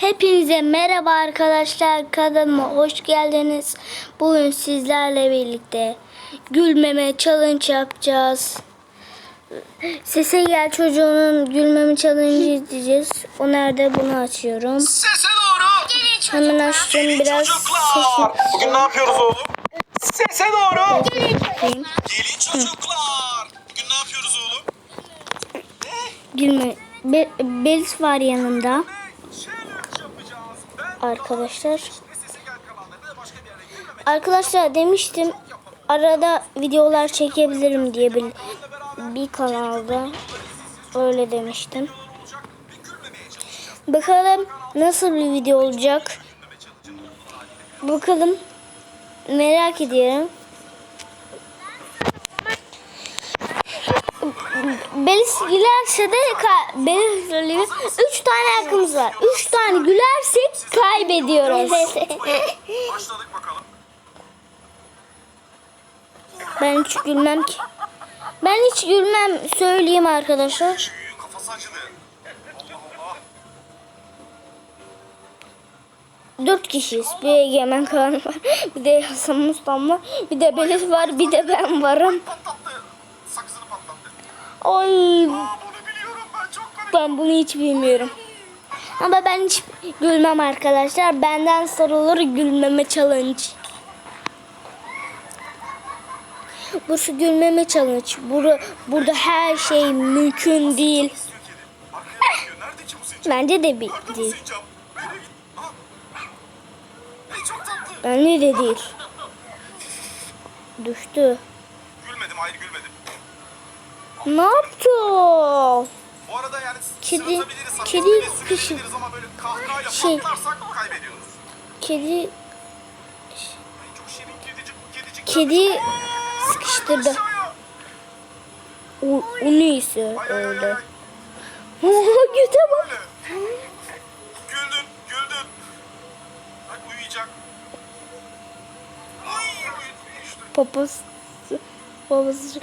Hepinize merhaba arkadaşlar kanalıma hoş geldiniz. Bugün sizlerle birlikte gülmeme challenge yapacağız. Sese gel çocuğunun gülmeme challenge izleyeceğiz. O nerede bunu açıyorum. Sese doğru. Hemen açtım Gelin biraz çocuklar. Bugün ne yapıyoruz oğlum? Sese doğru. Gelin çocuklar. Bugün ne yapıyoruz oğlum? Gülme. Be Belis var yanında Challenge yapacağız. Ben arkadaşlar. ve sese gel kanallarında da başka bir yere gülmemek Arkadaşlar demiştim arada videolar çekebilirim diye bir, bir kanalda öyle demiştim. Bakalım nasıl bir video olacak. Bakalım merak ediyorum. Belis gülerse de Belis söyleyeyim. Üç tane hakkımız var. Üç tane gülersek kaybediyoruz. Başladık bakalım. Ben hiç gülmem ki. Ben hiç gülmem söyleyeyim arkadaşlar. Kafası acıdı. Dört kişiyiz. Bir Egemen Kaan var. Bir de Hasan Mustan var. Bir de Belis var. Bir de ben varım. Ay ben bunu hiç bilmiyorum. Ama ben hiç gülmem arkadaşlar. Benden sorulur gülmeme challenge. Bu şu gülmeme challenge. Bura, burada her şey mümkün değil. Bence de bir değil. Bence de değil. Düştü. Ne yaptı? o? Bu arada yani Kedi- kedi kışı- ama böyle kahkahayla Şey- patlarsak kaybediyoruz. Kedi kedicik. kedi sıkıştırdı. O, o neyse öyle. ay. Göte bak. Güldün, güldün. Ay uyuyacak. Ay uyudu. Papası. Babası.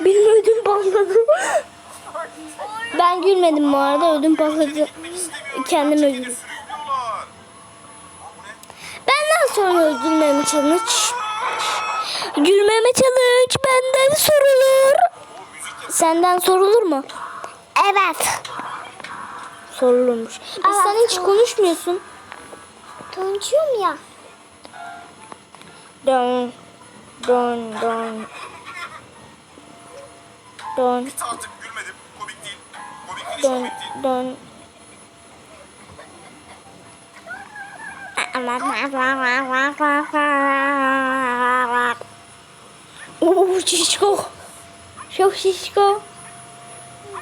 Benim ödüm patladı. Ben gülmedim bu arada ödüm patladı. Kendim öldüm. Benden sonra gülmeme challenge. Gülmeme challenge benden sorulur. Senden sorulur mu? Evet. Sorulurmuş. Biz sen hiç konuşmuyorsun. Konuşuyorum ya. Don don don don Bitti artık gülmedim. Komik değil. Komik değil, hiç don komik değil. don Oo şişko. Çok şişko.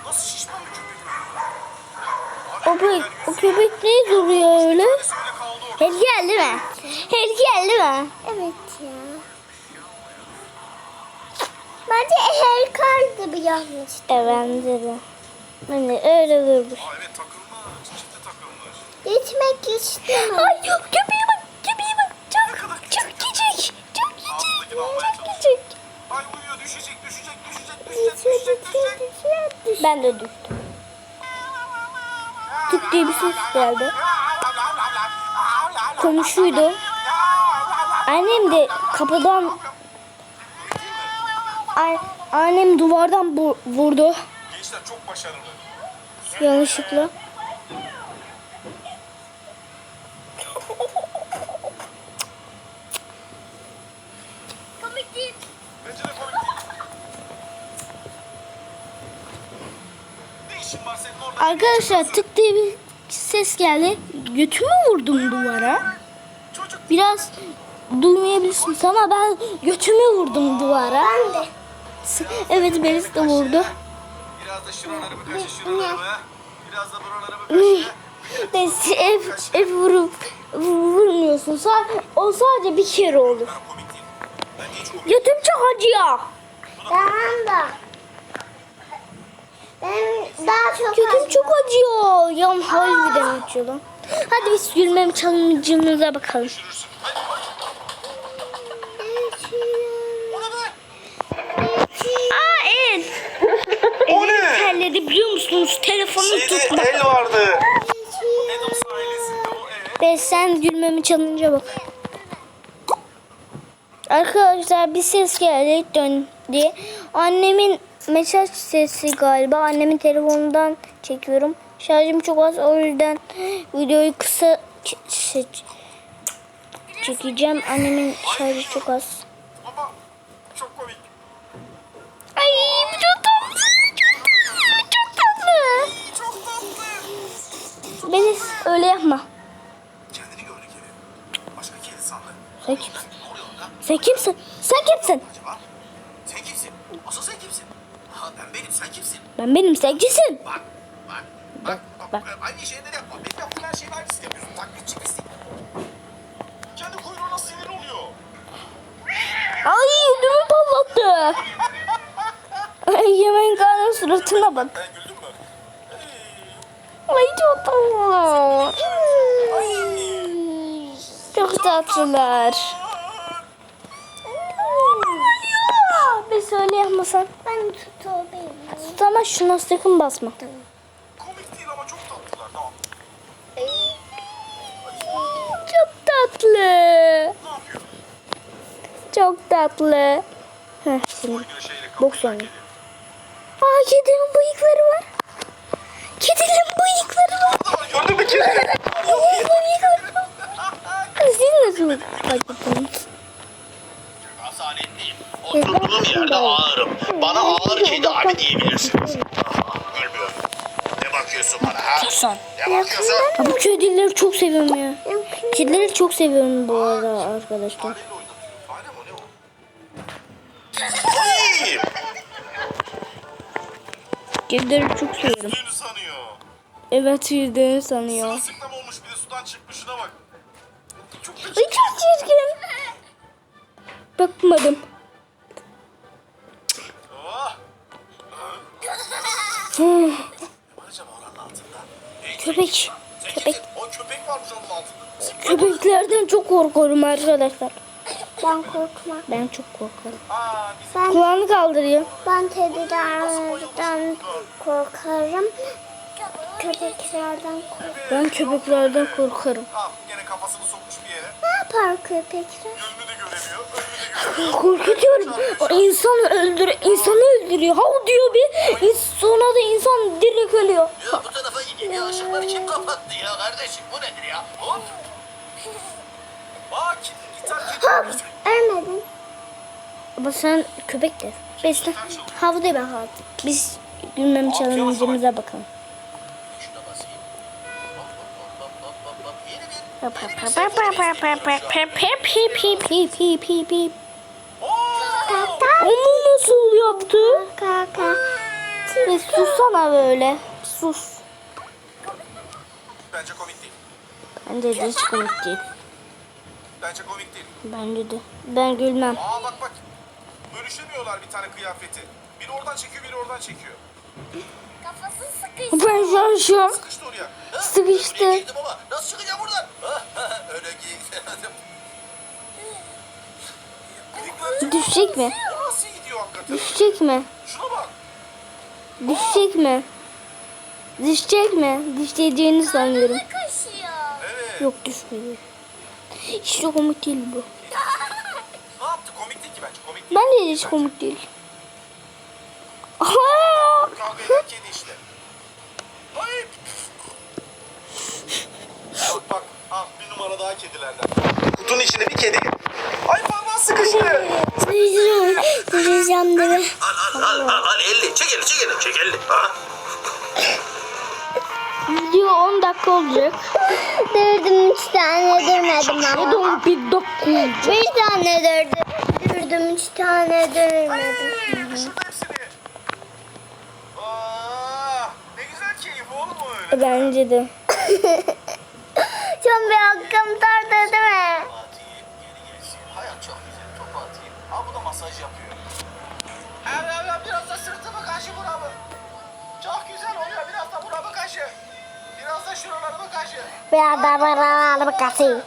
Nasıl şişman bir köpek? O, köpek, o köpek ne duruyor öyle? Hediye değil mi? Hediye değil mi? Evet ya. Bence Erkal gibi yapmış. Evet bence de. Ben de öyle durmuş. Aa evet takılmış. Ciddi takılmış. Gitmek istemem. Ay köpeğe bak köpeğe bak. Çok çok küçük. Çok küçük. Çok küçük. Ay uyuyor düşecek düşecek düşecek düşecek düşecek düşecek. Ben de düştüm. Tık diye bir ses geldi. Komşuydu. Annem de kapıdan Ay, annem duvardan bu- vurdu Gençler çok başarılı. yanlışlıkla. Komik değil. Bence de komik değil. Ne işin var senin orada? Arkadaşlar tık diye bir ses geldi. Götümü vurdum duvara. Biraz duymayabilirsiniz ama ben götümü vurdum duvara. Ben de. Evet Melis de vurdu. biraz da şuraları bir kaşı şuraları be. Biraz da buraları bir kaşı. Neyse hep, hep vurup vurmuyorsun. Sa- o sadece bir kere olur. Ben. Götüm çok acıyor. Tamam da. Ben daha çok Götüm çok acıyor. Yan harbiden acıyor lan. Hadi biz gülmem challenge'ımıza bakalım. Hadi hadi. O ne? Terledi biliyor musunuz? Telefonu Şeyde tutma. el vardı. Ne de o Evet sen gülmemi çalınca bak. Arkadaşlar bir ses geldi döndü. Annemin mesaj sesi galiba. Annemin telefonundan çekiyorum. Şarjım çok az o yüzden videoyu kısa ç- ç- çekeceğim. Annemin şarjı çok az. Ama çok komik. Ay bu. Çok Beni öyle yapma. Kendini gördü kedi. Başka kedi sandı. Sen kimsin? Sen kimsin? Sen kimsin? Acaba? Sen kimsin? Asıl sen kimsin? Ha ben benim sen kimsin? Ben benim sevgisin. Bak bak bak. bak, bak. Aynı şeyleri yapma. Benim yaptığım her şeyin aynısını yapıyorsun. Taklitçi pislik. Kendi kuyruğuna sinir oluyor. Ay ödümü patlattı. Ay yemen kanın suratına bak. Güldüm mü? Ay çok tatlı. Çok tatlılar. Bir söyle yapmasan. Ben tutabilirim. Tut ama şuna sakın basma. Komik değil ama çok tatlılar. Tamam. Çok tatlı. Çok tatlı. Heh, şimdi. Boks oynuyor. Aa kedinin Oturduğum yerde ağırım. Bana ağır kedi abi diyebilirsiniz. Gülmüyorum. Ne bakıyorsun bana ha? Sen. Ne bakıyorsun? Ya bu kedileri çok seviyorum ya. Kedileri çok seviyorum bu arada arkadaşlar. Kedileri çok seviyorum. Evet yüzdüğünü sanıyor. Sırılsıklam olmuş bir de sudan çıkmış şuna bak. Çok çirkin. Bakmadım. Köpek. Köpek. kimsin? O köpek varmış onun altında. Köpeklerden çok korkuyorum arkadaşlar. Ben korkmam. Ben çok korkarım. Ben, Kulağını kaldırıyor. ben kedilerden korkarım. Köpeklerden korkarım. Ben köpeklerden korkarım. Al gene kafasını sokmuş bir yere. Ne yapar köpekler? Yönünü de göremiyor. Önünü de göremiyor. Korkutuyorum. İnsanı öldürüyor. insanı öldürüyor. Hav diyor bir. Sonra da insan direkt ölüyor. Ya. Işıkları kim kapattı ya kardeşim? Bu nedir ya? Hop. Kedi gitar kedi. Ölmedin. Ama sen köpekler. Besle. Hav de ben hav. Biz gülmem challenge'ımıza bakalım. Hop hop hop hop hop hop hop. Pip, pip, pip, pip. Oo! Onu nasıl yaptı? Kaka. E, sussana böyle. Sus. Bence komik değil. Bence de hiç komik değil. Bence komik değil. Bence de. Ben gülmem. Aa bak bak. Bölüşemiyorlar bir tane kıyafeti. Biri oradan çekiyor, biri oradan çekiyor. Kafası sıkıştı. Ben şu Sıkıştı oraya. Ha? Sıkıştı. Öyle girdim ama nasıl çıkacağım buradan? Öyle. Bıyıkları düşecek mi? nasıl gidiyor hakikaten? Düşecek mi? Şuna bak. Düşecek mi? Düşecek mi? Düşeceğini sanıyorum. Kaşıyor. Evet. Yok düşmüyor. Hiç de komik değil bu. Ne yaptı? Komik değil ki bence. Komik değil. Bence de hiç komik değil. Aha! Kavga eden kedi işte. Ay. Bak bak. Al bir numara daha kedilerden. Kutunun içinde bir kedi. Ay parmağı sıkıştı. Düşeceğim. Düşeceğim mi? Al al al al al elli. Çek elli çek elli çek elli. Ha? Video 10 dakika olacak. Durdum üç tane durmadım Ya ama. da 11 dakika olacak. Bir tane durdum. Durdum üç tane ne öyle. Bence de. Çok bir hakkım tartı değil mi? Atayım geri gelsin. Hayat çok güzel. Topu atayım. Ha bu da masaj yapıyor. Evet evet biraz da sırtımı kaşı buramı. Çok güzel oluyor. Biraz da buramı kaşı. Biraz da şuralarımı kaşı. Biraz da bana bakasın.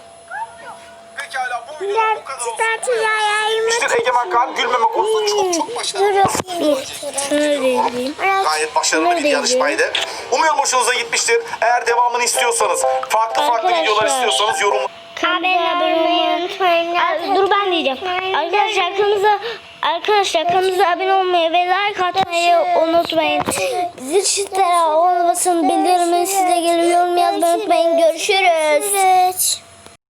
Pekala bu videoda bu kadar olsun. İşte Egemen Kan gülmeme konusunda çok çok başarılı. Gayet başarılı bir yarışmaydı. Umuyorum hoşunuza gitmiştir. Eğer devamını istiyorsanız, farklı farklı videolar istiyorsanız yorum abone olmayı unutmayın. Dur ben diyeceğim. Arkadaşlar kanalımıza Arkadaşlar kanalımıza abone olmayı ve like atmayı unutmayın. Zil çıtara olmasın bildirimleri size geliyor. Yorum yazmayı unutmayın. Görüşürüz.